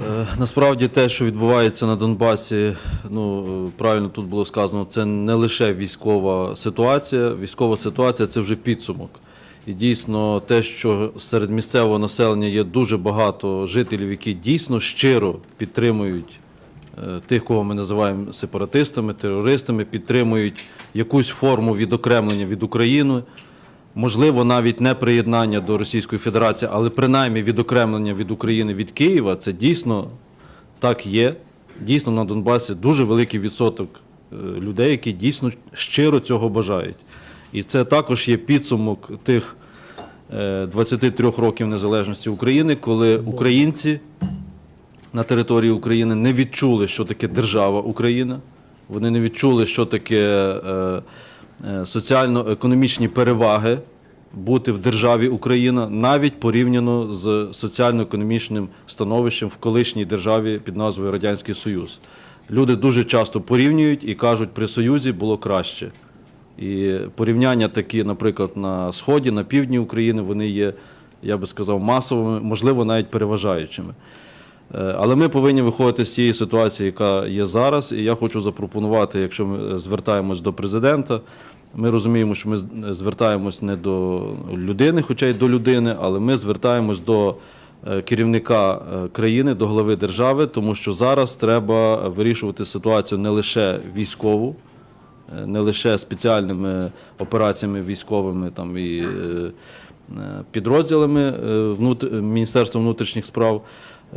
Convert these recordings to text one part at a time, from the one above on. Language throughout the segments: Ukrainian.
Е, Насправді те, що відбувається на Донбасі, ну правильно тут було сказано, це не лише військова ситуація. Військова ситуація це вже підсумок. І дійсно, те, що серед місцевого населення є дуже багато жителів, які дійсно щиро підтримують е, тих, кого ми називаємо сепаратистами, терористами, підтримують якусь форму відокремлення від України. Можливо, навіть не приєднання до Російської Федерації, але принаймні відокремлення від України від Києва, це дійсно так є. Дійсно, на Донбасі дуже великий відсоток е, людей, які дійсно щиро цього бажають. І це також є підсумок тих е, 23 років незалежності України, коли українці на території України не відчули, що таке держава Україна. Вони не відчули, що таке е, е, соціально-економічні переваги бути в державі Україна, навіть порівняно з соціально-економічним становищем в колишній державі під назвою Радянський Союз. Люди дуже часто порівнюють і кажуть, при Союзі було краще. І порівняння такі, наприклад, на сході, на півдні України, вони є, я би сказав, масовими, можливо, навіть переважаючими. Е, Але ми повинні виходити з тієї ситуації, яка є зараз. І я хочу запропонувати, якщо ми е, звертаємось до президента, ми розуміємо, що ми звертаємось не до людини, хоча й до людини, але ми звертаємось до е, керівника е, країни, до глави держави, тому що зараз треба вирішувати ситуацію не лише військову, е, не лише спеціальними операціями військовими там і е, е, підрозділами е, Міністерства внутрішніх справ.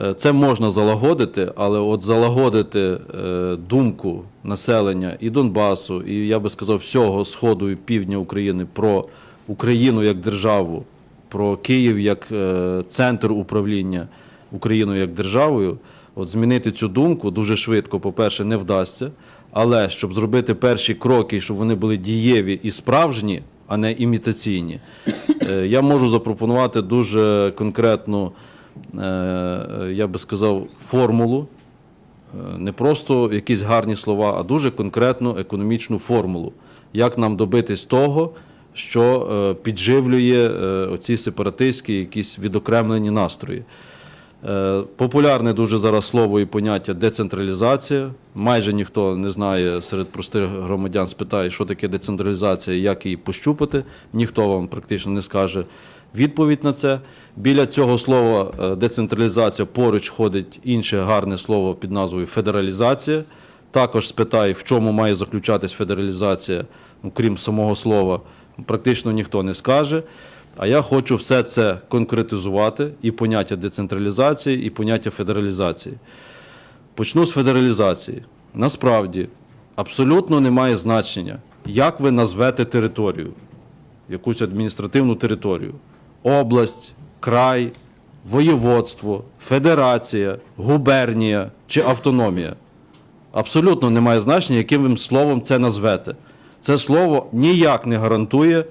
Е, Це можна залагодити, але от залагодити е, думку населення і Донбасу, і я би сказав, всього сходу і півдня України про Україну як державу, про Київ як е, центр управління Україною як державою, от змінити цю думку дуже швидко, по-перше, не вдасться. Але щоб зробити перші кроки, щоб вони були дієві і справжні, а не імітаційні, я можу запропонувати дуже конкретну, я би сказав, формулу. Е, Не просто якісь гарні слова, а дуже конкретну економічну формулу. Як нам добитись того, що е, підживлює е, оці сепаратистські якісь відокремлені настрої. Е, Популярне дуже зараз слово і поняття децентралізація. Майже ніхто не знає серед простих громадян, спитає, що таке децентралізація, як її пощупати. Ніхто вам практично не скаже відповідь на це. Біля цього слова е, децентралізація поруч ходить інше гарне слово під назвою федералізація. Також спитає, в чому має заключатись федералізація, ну, крім самого слова, практично ніхто не скаже. А я хочу все це конкретизувати і поняття децентралізації, і поняття федералізації. Почну з федералізації. Насправді абсолютно немає значення, як ви назвете територію, якусь адміністративну територію, область, край, воєводство, федерація, губернія чи автономія. Абсолютно немає значення, яким ви словом це назвете. Це слово ніяк не гарантує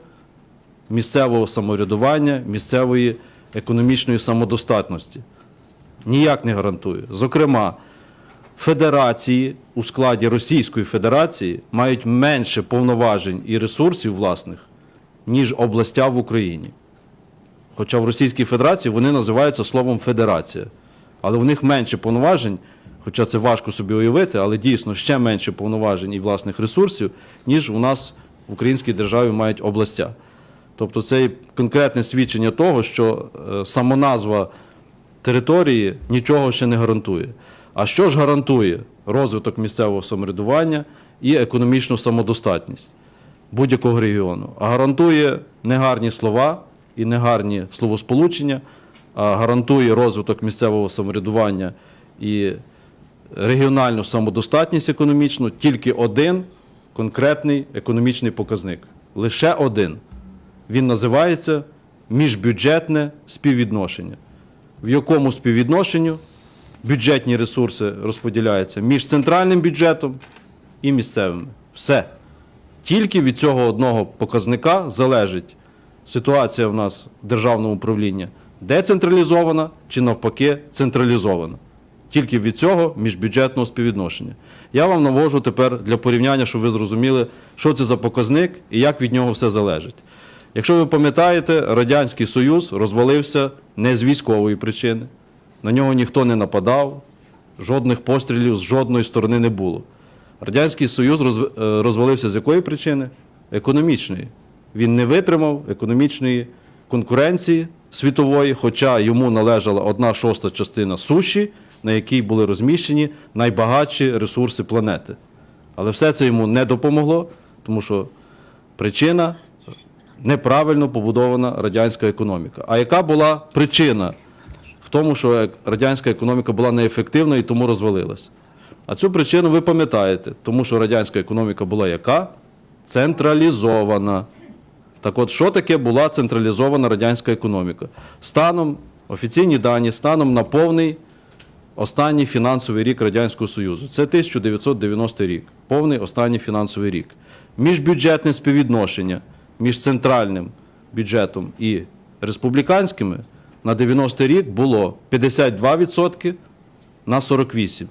місцевого самоврядування, місцевої економічної самодостатності. Ніяк не гарантує. Зокрема, федерації у складі Російської Федерації мають менше повноважень і ресурсів власних, ніж областя в Україні. Хоча в Російській Федерації вони називаються словом федерація. Але в них менше повноважень, хоча це важко собі уявити, але дійсно ще менше повноважень і власних ресурсів, ніж у нас в українській державі мають областя. Тобто це конкретне свідчення того, що е, самоназва території нічого ще не гарантує. А що ж гарантує розвиток місцевого самоврядування і економічну самодостатність будь-якого регіону? А гарантує не гарні слова і не гарні словосполучення, а гарантує розвиток місцевого самоврядування і регіональну самодостатність економічну тільки один конкретний економічний показник. Лише один. Він називається міжбюджетне співвідношення, в якому співвідношенню бюджетні ресурси розподіляються між центральним бюджетом і місцевими. Все. Тільки від цього одного показника залежить ситуація в нас в державного управління децентралізована чи навпаки централізована. Тільки від цього міжбюджетного співвідношення. Я вам навожу тепер для порівняння, щоб ви зрозуміли, що це за показник і як від нього все залежить. Якщо ви пам'ятаєте, Радянський Союз розвалився не з військової причини, на нього ніхто не нападав, жодних пострілів з жодної сторони не було. Радянський Союз е, розвалився з якої причини? Економічної. Він не витримав економічної конкуренції світової, хоча йому належала одна шоста частина суші, на якій були розміщені найбагатші ресурси планети. Але все це йому не допомогло, тому що причина неправильно побудована радянська економіка. А яка була причина в тому, що радянська економіка була неефективна і тому розвалилась? А цю причину ви пам'ятаєте, тому що радянська економіка була яка? Централізована. Так от, що таке була централізована радянська економіка? Станом, офіційні дані, станом на повний останній фінансовий рік Радянського Союзу. Це 1990 рік, повний останній фінансовий рік. Міжбюджетне співвідношення між центральним бюджетом і республіканськими на 90 рік було 52% на 48%.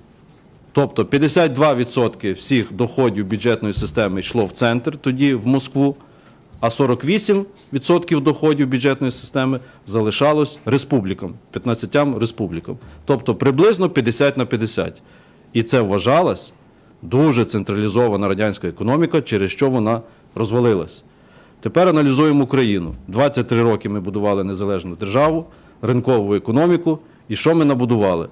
Тобто 52% всіх доходів бюджетної системи йшло в центр, тоді в Москву, а 48% доходів бюджетної системи залишалось республікам, 15 республікам. Тобто приблизно 50 на 50. І це вважалось дуже централізована радянська економіка, через що вона розвалилась. Тепер аналізуємо Україну. 23 роки ми будували незалежну державу, ринкову економіку. І що ми набудували?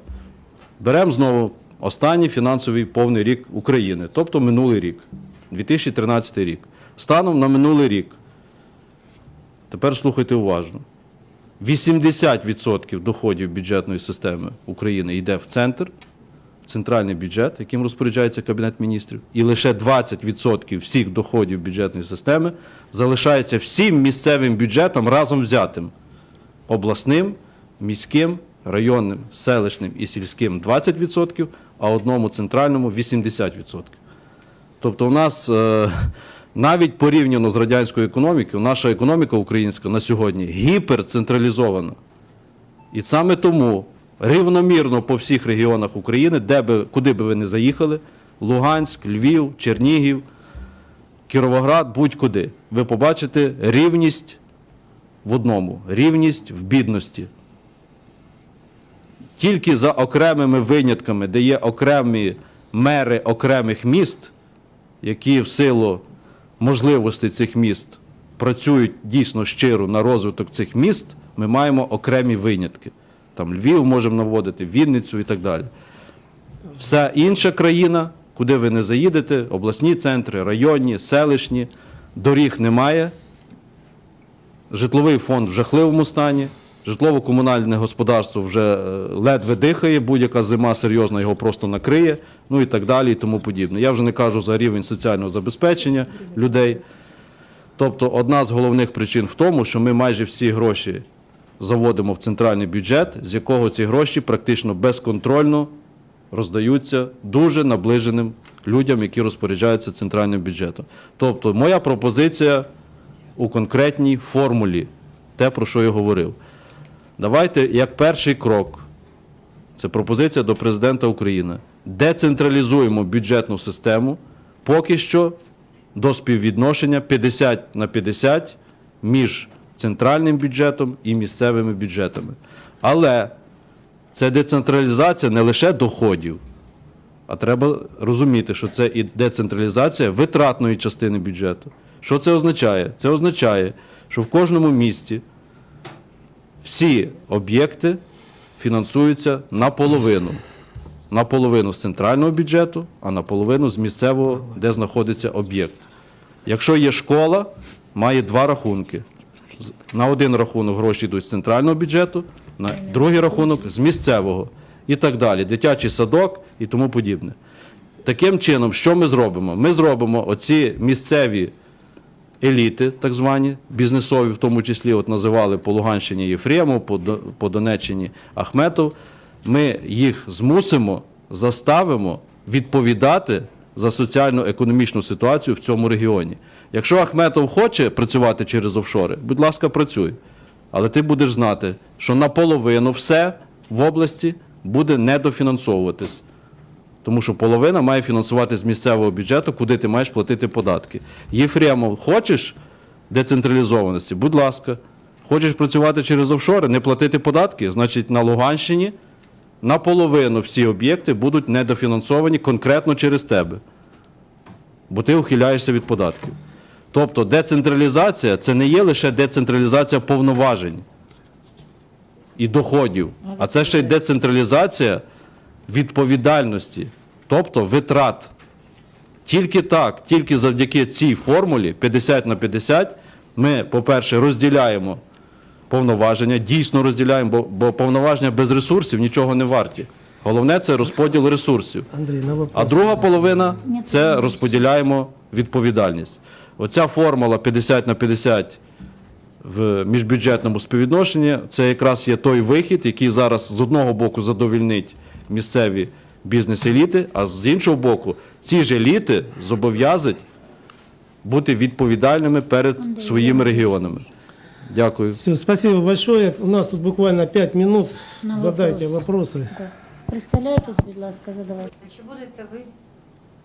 Беремо знову останній фінансовий повний рік України, тобто минулий рік, 2013 рік. Станом на минулий рік. Тепер слухайте уважно. 80% доходів бюджетної системи України йде в центр, в центральний бюджет, яким розпоряджається Кабінет міністрів, і лише 20% всіх доходів бюджетної системи залишається всім місцевим бюджетам разом взятим обласним, міським, районним, селищним і сільським 20%, а одному центральному 80%. Тобто, у нас е, навіть порівняно з радянською економікою, наша економіка українська на сьогодні гіперцентралізована. І саме тому рівномірно по всіх регіонах України, де би, куди би ви не заїхали, Луганськ, Львів, Чернігів, Кіровоград, будь-куди, ви побачите рівність в одному, рівність в бідності. Тільки за окремими винятками, де є окремі мери окремих міст, які в силу можливостей цих міст працюють дійсно щиро на розвиток цих міст, ми маємо окремі винятки. Там Львів можемо наводити, Вінницю і так далі. Вся інша країна, куди ви не заїдете, обласні центри, районні, селищні, доріг немає, житловий фонд в жахливому стані, житлово-комунальне господарство вже е, ледве дихає, будь-яка зима серйозна його просто накриє, ну і так далі, і тому подібне. Я вже не кажу за рівень соціального забезпечення людей. Тобто, одна з головних причин в тому, що ми майже всі гроші заводимо в центральний бюджет, з якого ці гроші практично безконтрольно роздаються дуже наближеним людям, які розпоряджаються центральним бюджетом. Тобто, моя пропозиція у конкретній формулі, те, про що я говорив. Давайте як перший крок, це пропозиція до президента України, децентралізуємо бюджетну систему поки що до співвідношення 50 на 50 між центральним бюджетом і місцевими бюджетами. Але це децентралізація не лише доходів, а треба розуміти, що це і децентралізація витратної частини бюджету. Що це означає? Це означає, що в кожному місті всі об'єкти фінансуються наполовину. Наполовину з центрального бюджету, а наполовину з місцевого, де знаходиться об'єкт. Якщо є школа, має два рахунки. На один рахунок гроші йдуть з центрального бюджету, на другий рахунок з місцевого і так далі. Дитячий садок і тому подібне. Таким чином, що ми зробимо? Ми зробимо оці місцеві еліти, так звані, бізнесові, в тому числі, от називали по Луганщині Єфремов, по, Донеччині Ахметов. Ми їх змусимо, заставимо відповідати за соціально-економічну ситуацію в цьому регіоні. Якщо Ахметов хоче працювати через офшори, будь ласка, працюй. Але ти будеш знати, що наполовину все в області буде недофінансовуватись. Тому що половина має фінансувати з місцевого бюджету, куди ти маєш платити податки. Єфремов, хочеш децентралізованості? Будь ласка. Хочеш працювати через офшори, не платити податки? Значить, на Луганщині наполовину всі об'єкти будуть недофінансовані конкретно через тебе. Бо ти ухиляєшся від податків. Тобто децентралізація це не є лише децентралізація повноважень і доходів, а це ще й децентралізація відповідальності, тобто витрат. Тільки так, тільки завдяки цій формулі 50 на 50 ми, по-перше, розділяємо повноваження, дійсно розділяємо, бо, бо повноваження без ресурсів нічого не варті. Головне це розподіл ресурсів. А друга половина це розподіляємо відповідальність. Оця формула 50 на 50 в міжбюджетному співвідношенні це якраз є той вихід, який зараз з одного боку задовільнить місцеві бізнес-еліти, а з іншого боку, ці ж еліти зобов'язать бути відповідальними перед своїми регіонами. Дякую. Все, спасибо большое. У нас тут буквально 5 минут. На Задайте вопрос. вопросы. Так. Представляєтесь, будь ласка, задавайте. Чи будете вы,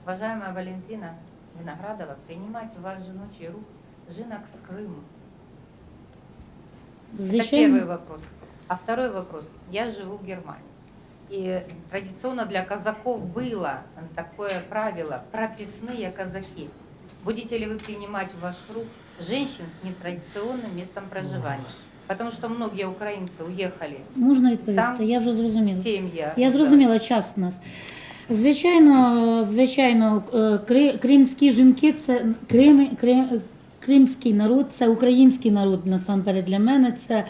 уважаемая Валентина Виноградова, принимать в ваш жіночий рук жінок з Криму? Это первый Звичайно, вопрос. А второй вопрос. Я живу в Германии. И традиционно для казаков было такое правило – прописные казаки. Будете ли вы принимать в ваш рук женщин с нетрадиционным местом проживания? Потому что многие украинцы уехали можна відповісти? Там Я вже зрозуміла. семья. Я зрозуміла час у нас. Звичайно, звичайно, е, кри- кримські жінки це Крим, Крим, кримський народ, це український народ насамперед для мене. Це е, к-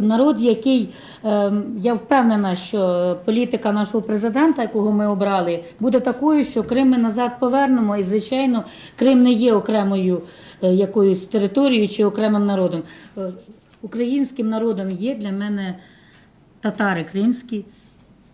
народ, який е, я впевнена, що політика нашого президента, якого ми обрали, буде такою, що Крим ми назад повернемо. І звичайно, Крим не є окремою е, якоюсь територією чи окремим народом. Е, Українським народом є для мене татари кримські,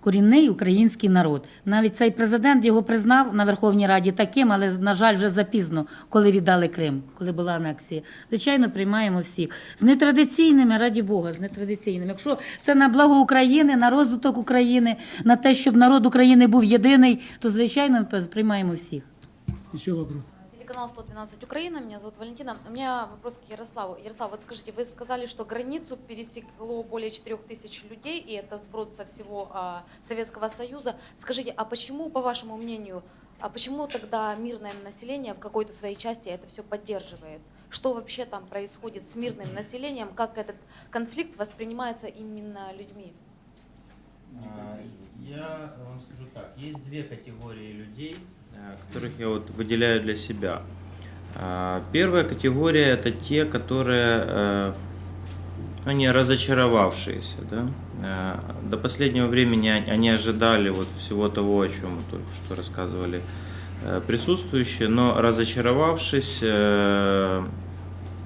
корінний український народ. Навіть цей президент його признав на Верховній Раді таким, але, на жаль, вже запізно, коли віддали Крим, коли була анексія. Звичайно, приймаємо всіх. З нетрадиційними, раді Бога, з нетрадиційними. Якщо це на благо України, на розвиток України, на те, щоб народ України був єдиний, то звичайно приймаємо всіх. Еще вопрос. Телеканал 112 Украина, меня зовут Валентина. У меня вопрос к Ярославу. Ярослав, вот скажите, вы сказали, что границу пересекло более 4 тысяч людей, и это сброд со всего а, Советского Союза. Скажите, а почему, по вашему мнению, а почему тогда мирное население в какой-то своей части это все поддерживает? Что вообще там происходит с мирным населением? Как этот конфликт воспринимается именно людьми? А, Я вам скажу так, есть две категории людей, которых я вот выделяю для себя. А, Первая категория это те, которые э, они разочаровавшиеся, да? До последнего времени они- ожидали вот всего того, о чем мы только что рассказывали э, присутствующие, но разочаровавшись, э,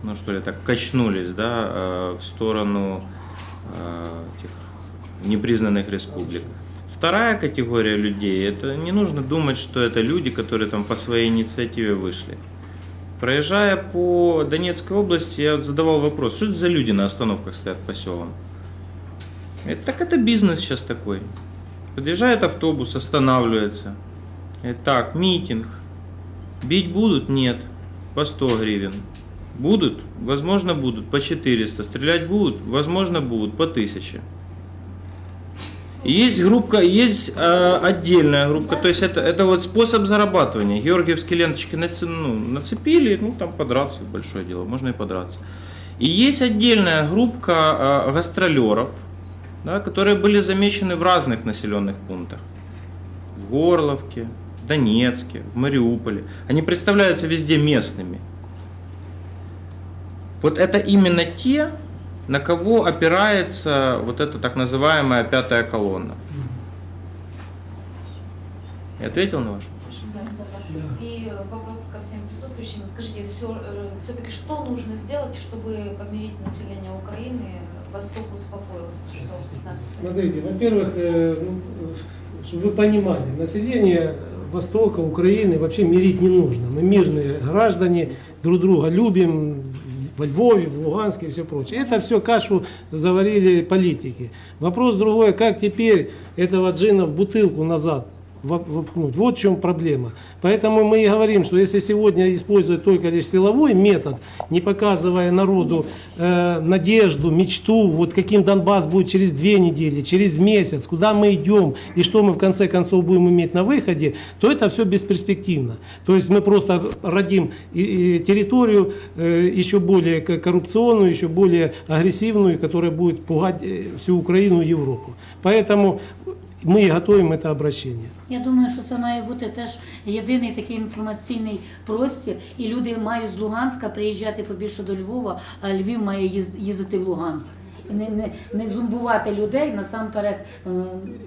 ну что ли, так качнулись, да, э, в сторону э, этих непризнанных республик. Вторая категория людей, это не нужно думать, что это люди, которые там по своей инициативе вышли. Проезжая по Донецкой области, я вот задавал вопрос, что это за люди на остановках стоят по селам? Это, так это бизнес сейчас такой. Подъезжает автобус, останавливается. Говорит, так, митинг. Бить будут? Нет. По 100 гривен. Будут? Возможно, будут. По 400. Стрелять будут? Возможно, будут. По 1000. Есть группа, есть э, отдельная группа, то есть это, это вот способ зарабатывания. Георгиевские ленточки наци- ну, нацепили, ну там подраться большое дело, можно и подраться. И есть отдельная группа э, гастролеров, да, которые были замечены в разных населенных пунктах. В Горловке, в Донецке, в Мариуполе. Они представляются везде местными. Вот это именно те, на кого опирается вот эта так называемая пятая колонна. Я ответил на ваш вопрос? И вопрос ко всем присутствующим. Скажите, все, все-таки что нужно сделать, чтобы помирить население Украины, Восток успокоился? Смотрите, во-первых, э, ну, чтобы вы понимали, население Востока, Украины вообще мирить не нужно. Мы мирные граждане, друг друга любим во Львове, в Луганске и все прочее. Это все кашу заварили политики. Вопрос другой, как теперь этого джина в бутылку назад вопхнуть. Вот в чем проблема. Поэтому мы и говорим, что если сегодня использовать только лишь силовой метод, не показывая народу э, надежду, мечту, вот каким Донбасс будет через две недели, через месяц, куда мы идем и что мы в конце концов будем иметь на выходе, то это все бесперспективно. То есть мы просто родим и- и территорию э, еще более коррупционную, еще более агрессивную, которая будет пугать э, всю Украину и Европу. Поэтому мы і готуємо це обращення. Я думаю, що це має бути теж єдиний такий інформаційний простір, і люди мають з Луганська приїжджати побільше до Львова, а Львів має їз- їздити в Луганськ. Не, не, не зумбувати людей насамперед е,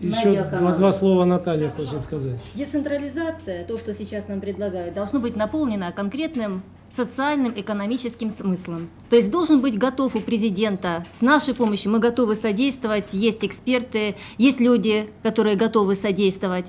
Еще два, два слова Наталья хочет сказать. Децентрализация, то, что сейчас нам предлагают, должно быть наполнено конкретным социальным, экономическим смыслом. То есть должен быть готов у президента. С нашей помощью мы готовы содействовать, есть эксперты, есть люди, которые готовы содействовать.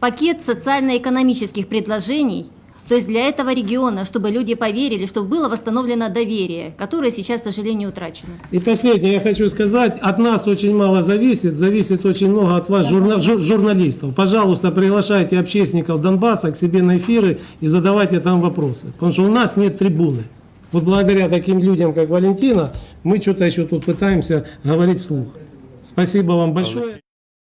Пакет социально-экономических предложений, то есть для этого региона, чтобы люди поверили, чтобы было восстановлено доверие, которое сейчас, к сожалению, утрачено. И последнее я хочу сказать, от нас очень мало зависит, зависит очень много от вас, журна- жур- журналистов. Пожалуйста, приглашайте общественников Донбасса к себе на эфиры и задавайте там вопросы, потому что у нас нет трибуны. Вот благодаря таким людям, как Валентина, мы что-то еще тут пытаемся говорить вслух. Спасибо вам большое.